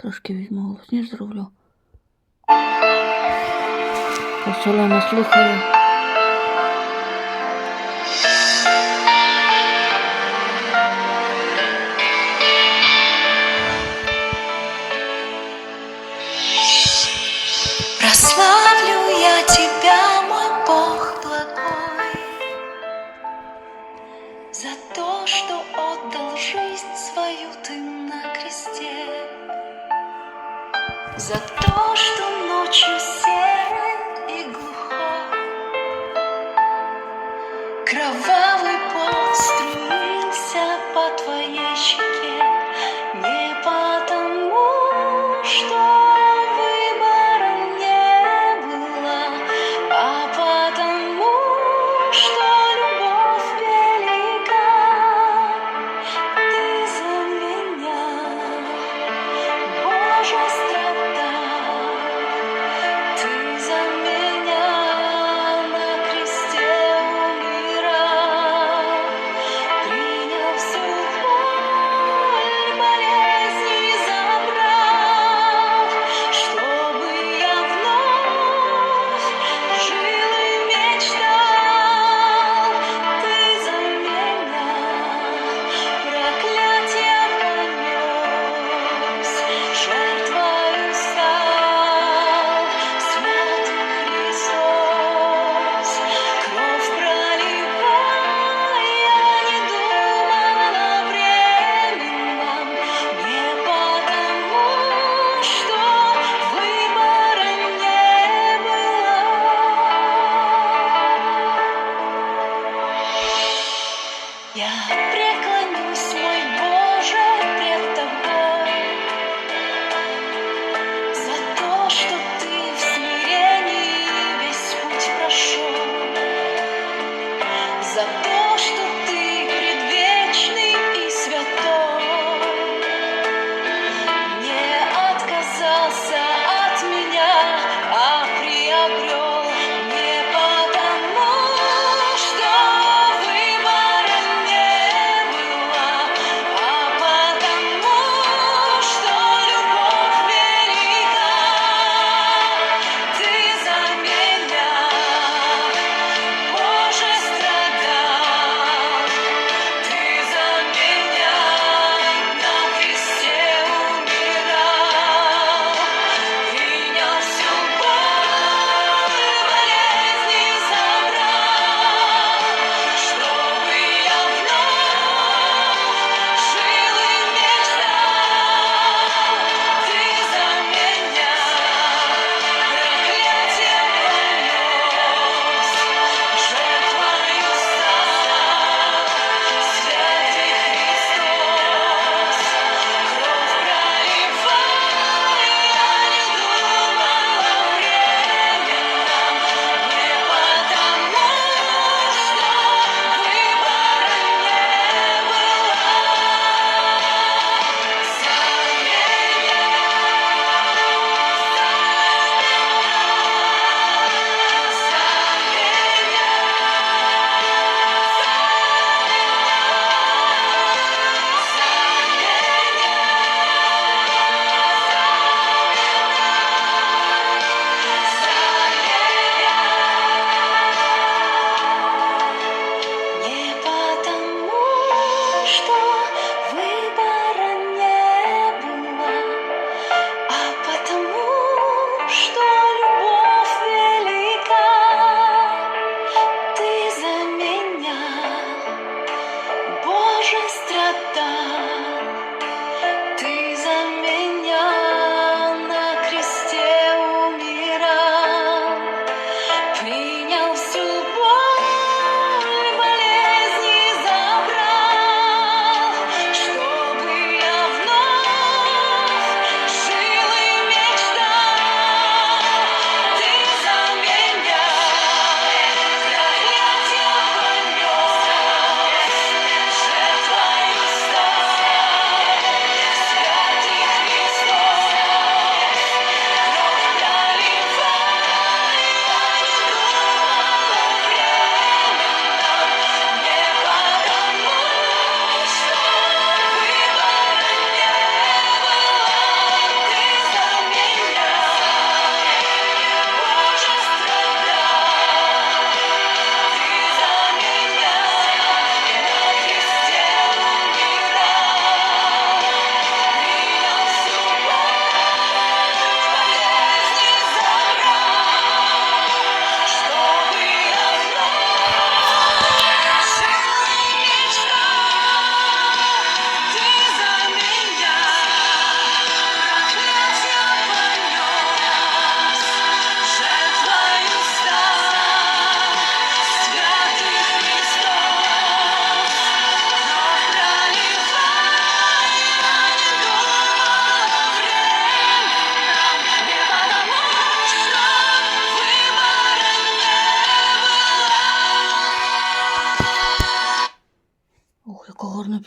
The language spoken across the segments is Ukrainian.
Трошки візьму голосніше зроблю. Посолено слухаю. Прославлю я тебя, Кровавый пот струился по твоей щеке. Не потому, что выбора не было А потому, что любовь велика. Ты за меня, Боже,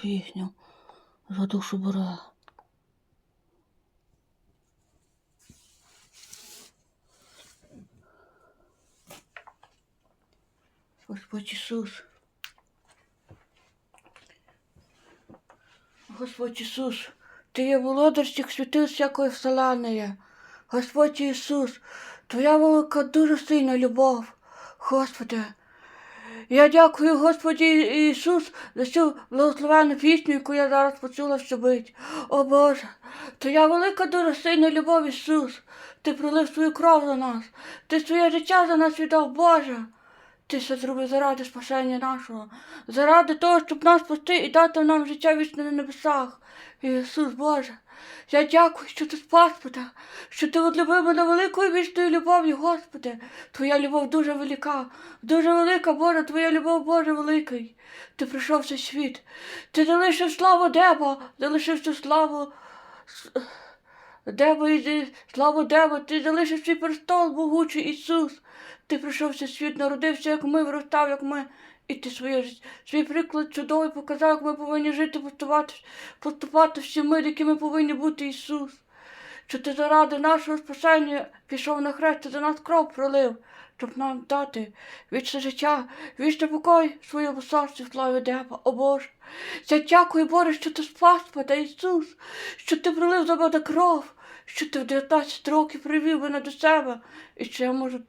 пісню за душу бере. Господь Ісус. Господь Ісус, Ти є володар всіх світил всякої вселеної. Господь Ісус, Твоя велика дуже сильна любов. Господи, я дякую Господі Ісус за цю благословенну пісню, яку я зараз почула щобить. О Боже, Твоя велика дуже сильна любов, Ісус. Ти пролив свою кров за нас, Ти своє життя за нас віддав, Боже. Ти все зробив заради спасення нашого, заради того, щоб нас спасти і дати нам життя вічне на небесах. Ісус Боже, я дякую, що ти спас мене, що ти одлюбив мене великою вічною любов'ю, Господи. Твоя любов дуже велика, дуже велика, Боже, Твоя любов, Боже, великий. Ти прийшов в світ. Ти залишив славу деба, залишив цю славу. Деба і славу деба, ти залишив свій престол, могучий Ісус. Ти прийшов в світ, народився, як ми, виростав, як ми. І ти своє, свій приклад чудовий показав, як ми повинні жити, поступати, поступати всі ми, які ми повинні бути Ісус. Що ти заради нашого спасення пішов на хрест, і за нас кров пролив, щоб нам дати вічне життя, вічний покой своєму серці, славі деба, о Боже. Я дякую, Боже, що ти спас мене, Ісус, що ти пролив за мене кров, що ти в 19 років привів мене до себе, і що я можу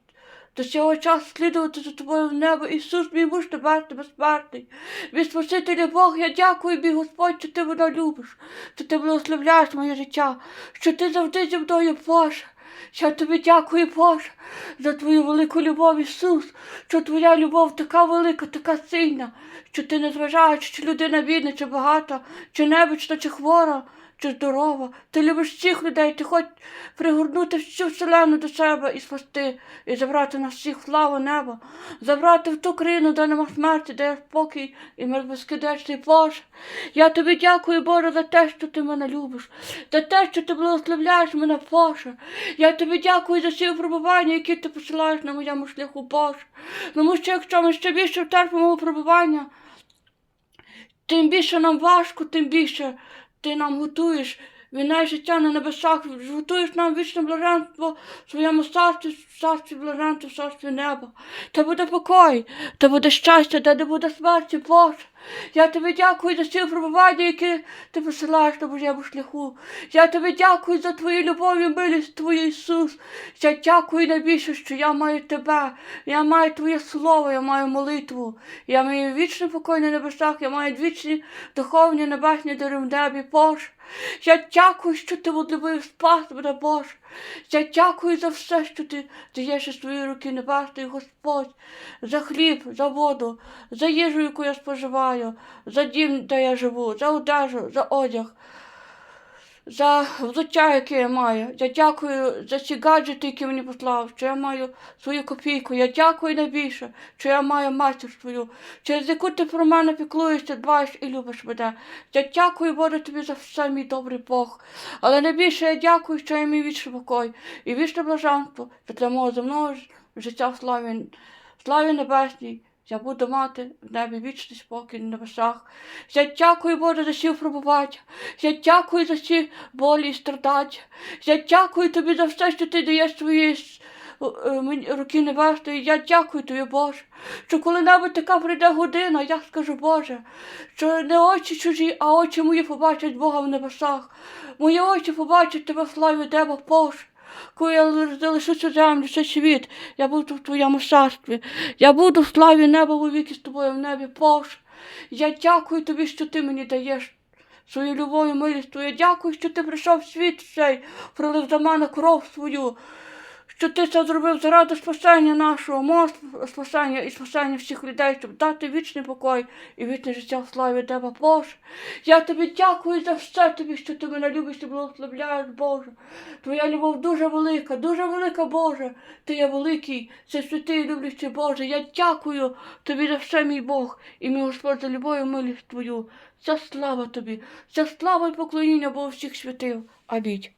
до цього часу слідувати за тобою в небо. Ісус, мій муж небесний, безсмертний. Мій Спаситель Бог, я дякую, мій Господь, що ти мене любиш, що ти благословляєш моє життя, що ти завжди зі мною, Боже. Я тобі дякую, Боже, за твою велику любов, Ісус, що твоя любов така велика, така сильна, що ти не зважаєш, чи людина бідна, чи багата, чи небічна, чи хвора, чи здорова. Ти любиш всіх людей, ти хочеш пригорнути всю вселену до себе і спасти, і забрати нас всіх в славу неба, забрати в ту країну, де нема смерті, де є спокій і мир безкінечний Боже. Я тобі дякую, Боже, за те, що ти мене любиш, за те, що ти благословляєш мене, Боже. Я тобі дякую за всі випробування, які ти посилаєш на моєму шляху, Боже. Тому що якщо ми ще більше втерпимо випробування, тим більше нам важко, тим більше ти нам готуєш війна життя на небесах, готуєш нам вічне блаженство в своєму царстві, в царстві блаженства, в царстві неба. Та буде покой, та буде щастя, та не буде смерті, Боже. Я тобі дякую за всі випробування, які ти посилаєш на моєму шляху. Я тобі дякую за твою любов і милість твою, Ісус. Я дякую найбільше, що я маю тебе. Я маю твоє слово, я маю молитву. Я маю вічний покой на небесах, я маю вічні духовні небесні дари в небі, Боже. Я дякую, що ти одлюбив спас мене, Боже. Я дякую за все, що ти даєш із твої руки небесної, Господь, за хліб, за воду, за їжу, яку я споживаю, за дім, де я живу, за одежу, за одяг, за взуття, яке я маю. Я дякую за ці гаджети, які мені послав, що я маю свою копійку. Я дякую найбільше, що я маю матір свою, через яку ти про мене піклуєшся, дбаєш і любиш мене. Я дякую, Боже, тобі за все, мій добрий Бог. Але найбільше я дякую, що я мій вічний покой і вічне блаженство для мого земного життя в славі, славі небесній. Я буду мати в небі вічний спокій на небесах. Я дякую, Боже, за всі випробування. Я дякую за всі болі і страдання. Я дякую тобі за все, що ти даєш своєї с- е, руки небесної. Я дякую тобі, Боже, що коли-небудь така прийде година, я скажу, Боже, що не очі чужі, а очі мої побачать Бога в небесах. Мої очі побачать тебе в славі неба, Боже. Коли я цю землю, цей світ, я буду в твоєму царстві. Я буду в славі неба у віки з тобою в небі, Боже. Я дякую тобі, що ти мені даєш свою любов і милість. Я дякую, що ти прийшов в світ цей, пролив за мене кров свою. Що ти це зробив заради спасення нашого, мого спасення і спасення всіх людей, щоб дати вічний покой і вічне життя в славі тебе, Боже. Я тобі дякую за все тобі, що ти мене любиш і благословляєш, Боже. Твоя любов дуже велика, дуже велика, Боже. Ти є великий, це святий люблячий Боже. Я дякую тобі за все, мій Бог, і мій Господь за любов милість твою. Вся слава тобі, вся слава і поклоніння Богу всіх святив. Амінь.